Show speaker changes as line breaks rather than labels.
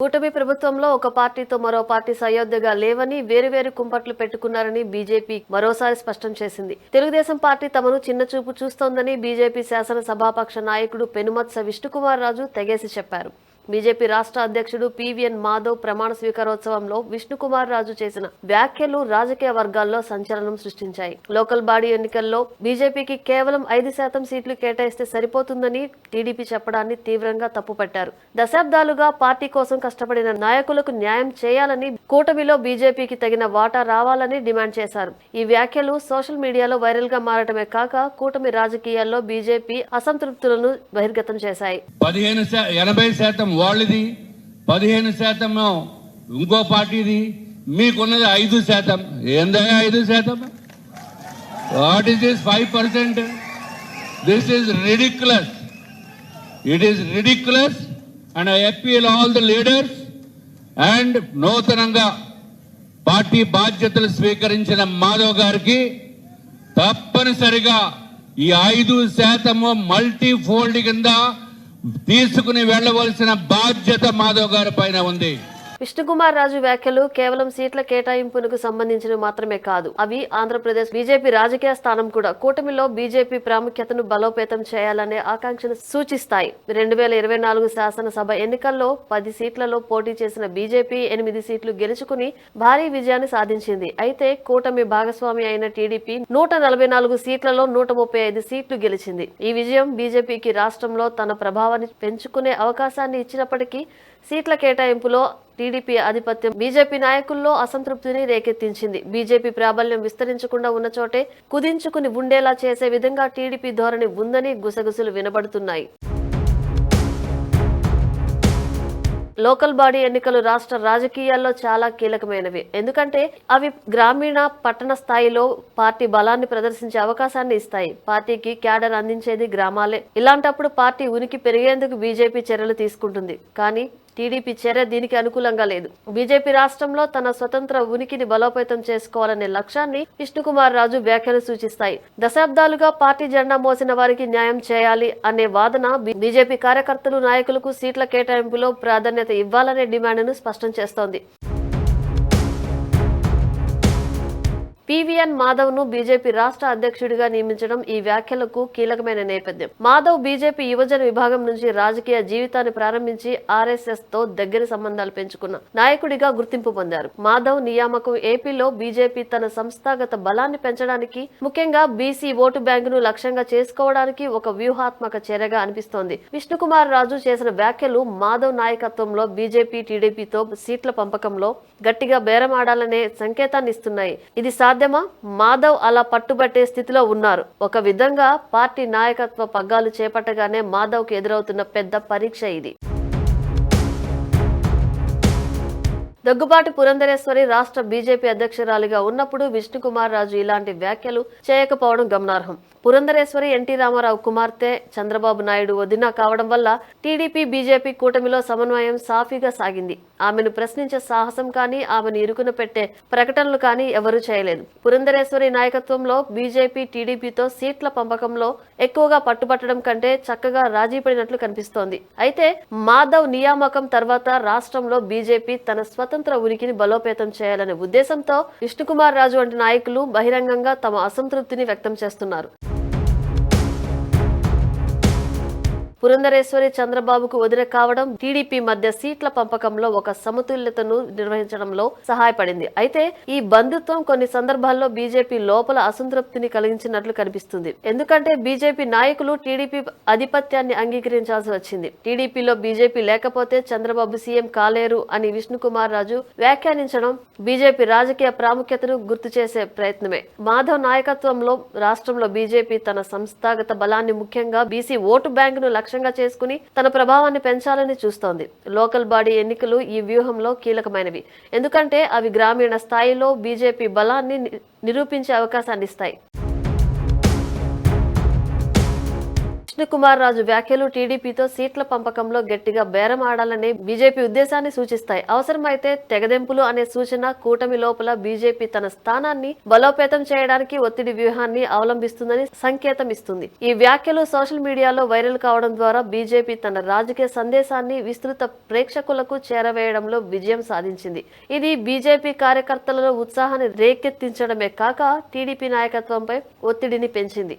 కూటమి ప్రభుత్వంలో ఒక పార్టీతో మరో పార్టీ సయోధ్యగా లేవని వేరువేరు కుంపట్లు పెట్టుకున్నారని బీజేపీ మరోసారి స్పష్టం చేసింది. తెలుగుదేశం పార్టీ తమను చిన్న చూపు చూస్తోందని బీజేపీ శాసనసభాపక్ష నాయకుడు పెనుమత్స విష్ణుకుమార్ రాజు తెగేసి చెప్పారు. బీజేపీ రాష్ట్ర అధ్యక్షుడు పివిఎన్ మాధవ్ ప్రమాణ స్వీకారోత్సవంలో విష్ణుకుమార్ రాజు చేసిన వ్యాఖ్యలు రాజకీయ వర్గాల్లో సంచలనం సృష్టించాయి. లోకల్ బాడీ ఎన్నికల్లో బీజేపీకి కేవలం ఐదు శాతం సీట్లు కేటాయిస్తే సరిపోతుందని టీడీపీ చెప్పడాన్ని తీవ్రంగా తప్పుపట్టారు. దశాబ్దాలుగా పార్టీ కోసం కష్టపడిన నాయకులకు న్యాయం చేయాలని కూటమిలో బీజేపీకి తగిన వాటా రావాలని డిమాండ్ చేశారు. ఈ వ్యాఖ్యలు సోషల్ మీడియాలో వైరల్గా మారటమే కాక కూటమి రాజకీయాల్లో బీజేపీ అసంతృప్తులను బహిర్గతం చేశాయి.
పదిహేను ఎనభై శాతం వాళ్ళది పదిహేను శాతం ఇంకో పార్టీది మీకున్నది ఐదు శాతం. ఏందయ్యా ఐదు శాతం? What is this five percent this is ridiculous it is ridiculous and I appeal all the leaders and నూతనంగా పార్టీ బాధ్యతలు స్వీకరించిన మాధవ్ గారికి తప్పనిసరిగా ఈ ఐదు శాతము మల్టీ ఫోల్డ్ కింద తీసుకుని వెళ్ళవలసిన బాధ్యత మాధవ్ గారి పైన ఉంది.
విష్ణుకుమార్ రాజు వ్యాఖ్యలు కేవలం సీట్ల కేటాయింపునకు సంబంధించినవి మాత్రమే కాదు. అవి ఆంధ్రప్రదేశ్ బీజేపీ రాజకీయ స్థానం కూడా కూటమిలో బీజేపీ ప్రాముఖ్యతను బలోపేతం చేయాలనే ఆకాంక్షను సూచిస్తాయి. రెండు వేల ఇరవై నాలుగు శాసనసభ ఎన్నికల్లో పది సీట్లలో పోటీ చేసిన బీజేపీ ఎనిమిది సీట్లు గెలుచుకుని భారీ విజయాన్ని సాధించింది. అయితే కూటమి భాగస్వామి అయిన టీడీపీ నూట నలభై నాలుగు సీట్లలో నూట ముప్పై ఐదు సీట్లు గెలిచింది. ఈ విజయం బీజేపీకి రాష్ట్రంలో తన ప్రభావాన్ని పెంచుకునే అవకాశాన్ని ఇచ్చినప్పటికీ సీట్ల కేటాయింపులో టీడీపీ ఆధిపత్యం. బీజేపీ నాయకుల్లో అసంతృప్తిని రేకెత్తించింది. బీజేపీ ప్రాబల్యం విస్తరించకుండా ఉన్న చోటే కుదించుకుని ఉండేలా చేసే విధంగా టీడీపీ ధోరణి ఉందని గుసగుసలు వినబడుతున్నాయి. లోకల్ బాడీ ఎన్నికలు రాష్ట్ర రాజకీయాల్లో చాలా కీలకమైనవి. ఎందుకంటే అవి గ్రామీణ పట్టణ స్థాయిలో పార్టీ బలాన్ని ప్రదర్శించే అవకాశాన్ని ఇస్తాయి. పార్టీకి క్యాడర్ అందించేది గ్రామాలే. ఇలాంటప్పుడు పార్టీ ఉనికి పెరిగేందుకు బీజేపీ చర్యలు తీసుకుంటుంది. కానీ టీడీపీ చర్య దీనికి అనుకూలంగా లేదు. బీజేపీ రాష్ట్రంలో తన స్వతంత్ర ఉనికిని బలోపేతం చేసుకోవాలనే లక్ష్యాన్ని విష్ణుకుమార్ రాజు వ్యాఖ్యలు సూచిస్తాయి. దశాబ్దాలుగా పార్టీ జెండా మోసిన వారికి న్యాయం చేయాలి అనే వాదన బీజేపీ కార్యకర్తలు నాయకులకు సీట్ల కేటాయింపులో ప్రాధాన్యత ఇవ్వాలనే డిమాండ్ను స్పష్టం చేస్తోంది. పివిఎన్ మాధవ్ను బీజేపీ రాష్ట్ర అధ్యక్షుడిగా నియమించడం ఈ వ్యాఖ్యలకు కీలకమైన నేపథ్యం. మాధవ్ బీజేపీ యువజన విభాగం నుంచి రాజకీయ జీవితాన్ని ప్రారంభించి ఆర్ఎస్ఎస్తో దగ్గర సంబంధాలు పెంచుకున్న నాయకుడిగా గుర్తింపు పొందారు. మాధవ్ నియామకం ఏపీలో బీజేపీ తన సంస్థాగత బలాన్ని పెంచడానికి ముఖ్యంగా బీసీ ఓటు బ్యాంకును లక్ష్యంగా చేసుకోవడానికి ఒక వ్యూహాత్మక చర్యగా అనిపిస్తోంది. విష్ణుకుమార్ రాజు చేసిన వ్యాఖ్యలు మాధవ్ నాయకత్వంలో బీజేపీ టీడీపీతో సీట్ల పంపకంలో గట్టిగా బేరమాడాలనే సంకేతాన్ని ఇస్తున్నాయి ఇది సాధ్యమా మాధవ్ అలా పట్టుబట్టే స్థితిలో ఉన్నారు. ఒక విధంగా పార్టీ నాయకత్వ పగ్గాలు చేపట్టగానే మాధవ్కు ఎదురవుతున్న పెద్ద పరీక్ష ఇది. దగ్గుబాటి పురంధరేశ్వరి రాష్ట్ర బీజేపీ అధ్యక్షురాలిగా ఉన్నప్పుడు విష్ణుకుమార్ రాజు ఇలాంటి వ్యాఖ్యలు చేయకపోవడం గమనార్హం. పురంధరేశ్వరి ఎన్టీ రామారావు కుమార్తె చంద్రబాబు నాయుడు వదిన కావడం వల్ల టీడీపీ బీజేపీ కూటమిలో సమన్వయం సాఫీగా సాగింది. ఆమెను ప్రశ్నించే సాహసం కానీ ఆమెను ఇరుకున పెట్టే ప్రకటనలు కానీ ఎవరూ చేయలేదు. పురంధరేశ్వరి నాయకత్వంలో బీజేపీ టీడీపీతో సీట్ల పంపకంలో ఎక్కువగా పట్టుబట్టడం కంటే చక్కగా రాజీ పడినట్లు కనిపిస్తోంది. అయితే మాధవ్ నియామకం తర్వాత రాష్ట్రంలో బీజేపీ తన స్వతంత్ర ఉనికిని బలోపేతం చేయాలనే ఉద్దేశంతో విష్ణుకుమార్ రాజు వంటి నాయకులు బహిరంగంగా తమ అసంతృప్తిని వ్యక్తం చేస్తున్నారు. పురంధరేశ్వరి చంద్రబాబుకు వదిలి కావడం టీడీపీ మధ్య సీట్ల పంపకంలో ఒక సమతుల్యతను నిర్వహించడంలో సహాయపడింది. అయితే ఈ బంధుత్వం కొన్ని సందర్భాల్లో బీజేపీ లోపల అసంతృప్తిని కలిగించినట్లు కనిపిస్తుంది. ఎందుకంటే బీజేపీ నాయకులు టీడీపీ ఆధిపత్యాన్ని అంగీకరించాల్సి వచ్చింది. టీడీపీలో బీజేపీ లేకపోతే చంద్రబాబు సీఎం కాలేరు అని విష్ణుకుమార్ రాజు వ్యాఖ్యానించడం బీజేపీ రాజకీయ ప్రాముఖ్యతను గుర్తు చేసే ప్రయత్నమే. మాధవ్ నాయకత్వంలో రాష్ట్రంలో బీజేపీ తన సంస్థాగత బలాన్ని ముఖ్యంగా బీసీ ఓటు బ్యాంకును లక్ష్యంగా చేసుకుని తన ప్రభావాన్ని పెంచాలని చూస్తోంది. లోకల్ బాడీ ఎన్నికలు ఈ వ్యూహంలో కీలకమైనవి. ఎందుకంటే అవి గ్రామీణ స్థాయిలో బీజేపీ బలాన్ని నిరూపించే అవకాశాన్ని ఇస్తాయి. విష్ణుకుమార్ రాజు వ్యాఖ్యలు టీడీపీతో సీట్ల పంపకంలో గట్టిగా బేరం ఆడాలనే బీజేపీ ఉద్దేశాన్ని సూచిస్తాయి. అవసరమైతే తెగదెంపులు అనే సూచన కూటమి లోపల బీజేపీ తన స్థానాన్ని బలోపేతం చేయడానికి ఒత్తిడి వ్యూహాన్ని అవలంబిస్తుందని సంకేతం ఇస్తుంది ఈ వ్యాఖ్యలు సోషల్ మీడియాలో వైరల్ కావడం ద్వారా బీజేపీ తన రాజకీయ సందేశాన్ని విస్తృత ప్రేక్షకులకు చేరవేయడంలో విజయం సాధించింది. ఇది బీజేపీ కార్యకర్తలలో ఉత్సాహాన్ని రేకెత్తించడమే కాక టీడీపీ నాయకత్వంపై ఒత్తిడిని పెంచింది.